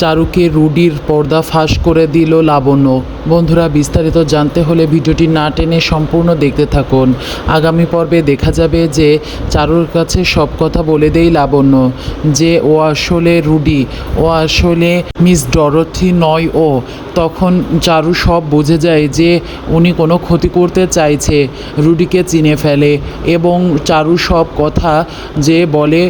চারুকে রুডির পর্দা ফাঁস করে দিল লাবণ্য। বন্ধুরা, বিস্তারিত জানতে হলে ভিডিওটি না টেনে সম্পূর্ণ দেখতে থাকুন। আগামী পর্বে দেখা যাবে যে চারুর কাছে সব কথা বলে দেই লাবণ্য যে, ও আসলে রুডি, ও আসলে মিস ডরথি নয় ও। তখন চারু সব বুঝে যায় যে, উনি কোনো ক্ষতি করতে চাইছে। রুডিকে চিনে ফেলে এবং চারু সব কথা যে বলে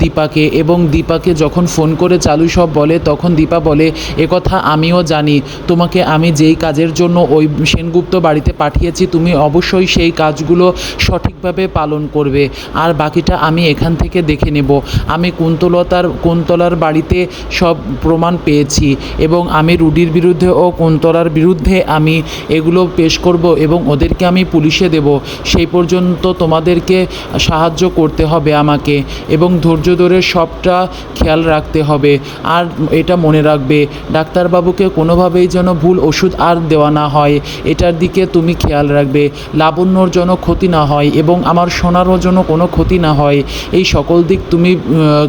দীপাকে এবং দীপাকে যখন ফোন করে চালু সব বলে তখন দীপা বলে একথা আমিও জানি। তোমাকে আমি যেই কাজের জন্য ওই সেনগুপ্ত বাড়িতে পাঠিয়েছি, তুমি অবশ্যই সেই কাজগুলো সঠিকভাবে পালন করবে। আর বাকিটা আমি এখান থেকে দেখে নেব। আমি কুন্তলতার, কুন্তলার বাড়িতে সব প্রমাণ পেয়েছি এবং আমি রুডির বিরুদ্ধে ও কুন্তলার বিরুদ্ধে আমি এগুলো পেশ করব এবং ওদেরকে আমি পুলিশে দেব। সেই পর্যন্ত তোমাদেরকে সাহায্য করতে হবে আমাকে এবং ধৈর্য ধরে সবটা খেয়াল রাখতে হবে। আর এটা মনে রাখবে, ডাক্তারবাবুকে কোনোভাবেই যেন ভুল ওষুধ আর দেওয়া না হয়। এটার দিকে তুমি খেয়াল রাখবে, লাবণ্যর যেন ক্ষতি না হয় এবং আমার সোনারও যেন কোনো ক্ষতি না হয়। এই সকল দিক তুমি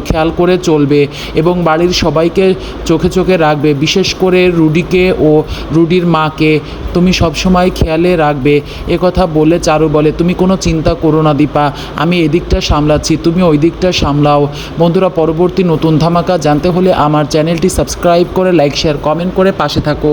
খেয়াল করে চলবে এবং বাড়ির সবাইকে চোখে চোখে রাখবে, বিশেষ করে রুডিকে ও রুডির মাকে। তুমি সবসময় খেয়ালে রাখবে কথা বলে চারু বলে, তুমি কোনো চিন্তা করো না দীপা, আমি এদিকটা সামলাচ্ছি, তুমি ওই দিকটা সামলাও। বন্ধুরা, পরবর্তী নতুন ধামাকা জানতে হলে আমার চ্যানেলটি সাবস্ক্রাইব করে লাইক শেয়ার কমেন্ট করে পাশে থাকো।